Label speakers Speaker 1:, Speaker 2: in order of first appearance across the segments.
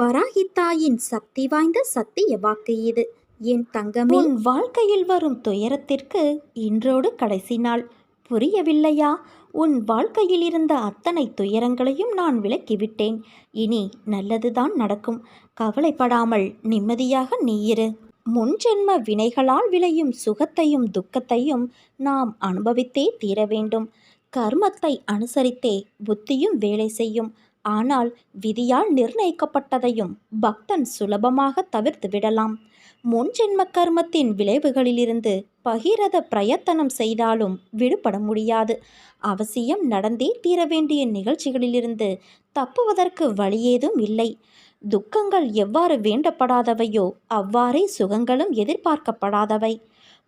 Speaker 1: வராகித்தாயின் சக்தி வாய்ந்த சத்திய வாக்கு இது. என் தங்கமே
Speaker 2: உன் வாழ்க்கையில் வரும் துயரத்திற்கு இன்றோடு கடைசி நாள். புரியவில்லையா? உன் வாழ்க்கையில் இருந்த அத்தனை துயரங்களையும் நான் விலக்கிவிட்டேன். இனி நல்லதுதான் நடக்கும். கவலைப்படாமல் நிம்மதியாக நீ இரு. முன்ஜென்ம வினைகளால் விளையும் சுகத்தையும் துக்கத்தையும் நாம் அனுபவித்தே தீர வேண்டும். கர்மத்தை அனுசரித்தே புத்தியும் வேலை செய்யும். ஆனால் விதியால் நிர்ணயிக்கப்பட்டதையும் பக்தன் சுலபமாக தவிர்த்து விடலாம். முன்ஜென்ம கர்மத்தின் விளைவுகளிலிருந்து பகிரத பிரயத்தனம் செய்தாலும் விடுபட முடியாது. அவசியம் நடந்தே தீர வேண்டிய நிகழ்ச்சிகளிலிருந்து தப்புவதற்கு வழியேதும் இல்லை. துக்கங்கள் எவ்வாறு வேண்டப்படாதவையோ அவ்வாறே சுகங்களும் எதிர்பார்க்கப்படாதவை.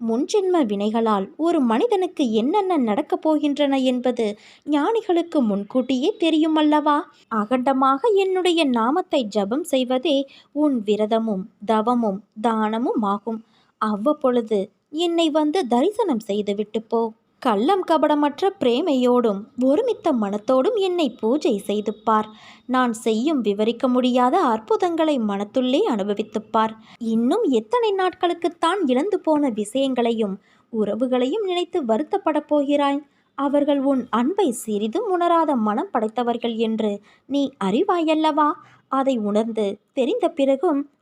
Speaker 2: முன்ஜென்ம வினைகளால் ஒரு மனிதனுக்கு என்னென்ன நடக்கப் போகின்றன என்பது ஞானிகளுக்கு முன்கூட்டியே தெரியும் அல்லவா அகண்டமாக என்னுடைய நாமத்தை ஜபம் செய்வதே உன் விரதமும் தவமும் தானமும் ஆகும். அவ்வப்பொழுது என்னை வந்து தரிசனம் செய்துவிட்டு போ. கள்ளம் கபடமற்ற பிரேமையோடும் ஒருமித்த மனத்தோடும் என்னை பூஜை செய்து பார் நான் செய்யும் விவரிக்க முடியாத அற்புதங்களை மனத்துள்ளே அனுபவித்துப் பார் இன்னும் எத்தனை நாட்களுக்குத்தான் இழந்து போன விஷயங்களையும் உறவுகளையும் நினைத்து வருத்தப்படப் போகிறாய்? அவர்கள் உன் அன்பை சிறிதும் உணராத மனம் படைத்தவர்கள் என்று நீ அறிவாயல்லவா? அதை உணர்ந்து தெரிந்த பிறகும்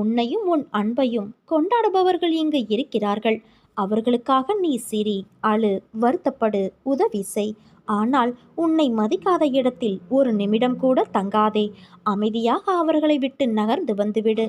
Speaker 2: உன்னையும் உன் அன்பையும் கொண்டாடுபவர்கள் இங்கு இருக்கிறார்கள். அவர்களுக்காக நீ சிரி அழு வருத்தப்படு உதவி செய். ஆனால் உன்னை மதிக்காத இடத்தில் ஒரு நிமிடம் கூட தங்காதே. அமைதியாக அவர்களை விட்டு நகர்ந்து வந்துவிடு.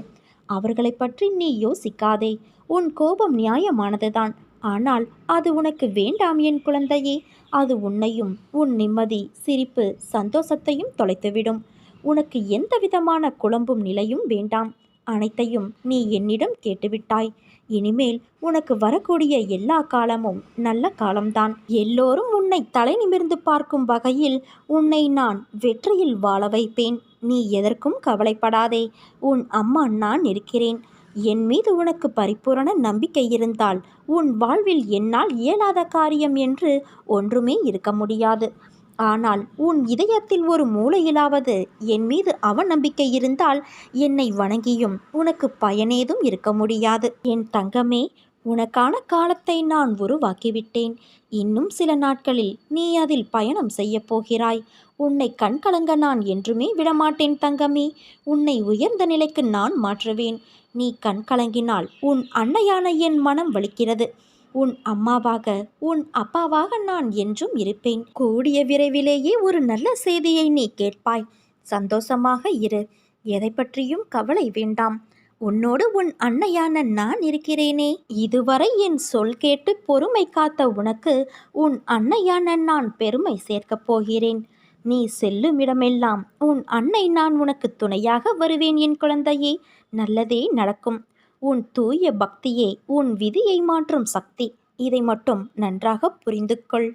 Speaker 2: அவர்களை பற்றி நீ யோசிக்காதே. உன் கோபம் நியாயமானதுதான். ஆனால் அது உனக்கு வேண்டாம் என் குழந்தையே. அது உன்னையும் உன் நிம்மதி சிரிப்பு சந்தோஷத்தையும் தொலைத்துவிடும். உனக்கு எந்த விதமான குழம்பும் நிலையும் வேண்டாம். அனைத்தையும் நீ என்னிடம் கேட்டுவிட்டாய். இனிமேல் உனக்கு வரக்கூடிய எல்லா காலமும் நல்ல காலம்தான். எல்லோரும் உன்னை தலை நிமிர்ந்து பார்க்கும் வகையில் உன்னை நான் வெற்றியில் வாழ வைப்பேன். நீ எதற்கும் கவலைப்படாதே. உன் அம்மா நான் இருக்கிறேன். என் மீது உனக்கு பரிபூரண நம்பிக்கை இருந்தால் உன் வாழ்வில் என்னால் இயலாத காரியம் என்று ஒன்றுமே இருக்க முடியாது. ஆனால் உன் இதயத்தில் ஒரு மூலையிலாவது என் மீது அவநம்பிக்கை இருந்தால் என்னை வணங்கியும் உனக்கு பயனேதும் இருக்க முடியாது. என் தங்கமே உனக்கான காலத்தை நான் உருவாக்கிவிட்டேன். இன்னும் சில நாட்களில் நீ அதில் பயணம் செய்யப் போகிறாய். உன்னை கண்கலங்க நான் என்றுமே விடமாட்டேன் தங்கமே. உன்னை உயர்ந்த நிலைக்கு நான் மாற்றுவேன். நீ கண்கலங்கினால் உன் அன்னையான என் மனம் வலிக்கிறது. உன் அம்மாவாக உன் அப்பாவாக நான் என்றும் இருப்பேன். கூடிய விரைவிலேயே ஒரு நல்ல செய்தியை நீ கேட்பாய். சந்தோஷமாக இரு. எதை பற்றியும் கவலை வேண்டாம். உன்னோடு உன் அன்னையான நான் இருக்கிறேனே. இதுவரை என் சொல் கேட்டு பொறுமை காத்த உனக்கு உன் அன்னையான நான் பெருமை சேர்க்கப் போகிறேன். நீ செல்லும் இடமெல்லாம் உன் அன்னை நான் உனக்கு துணையாக வருவேன் என் குழந்தையே. நல்லதே நடக்கும். உன் தூய பக்தியே உன் விதியை மாற்றும் சக்தி. இதை மட்டும் நன்றாக புரிந்து கொள்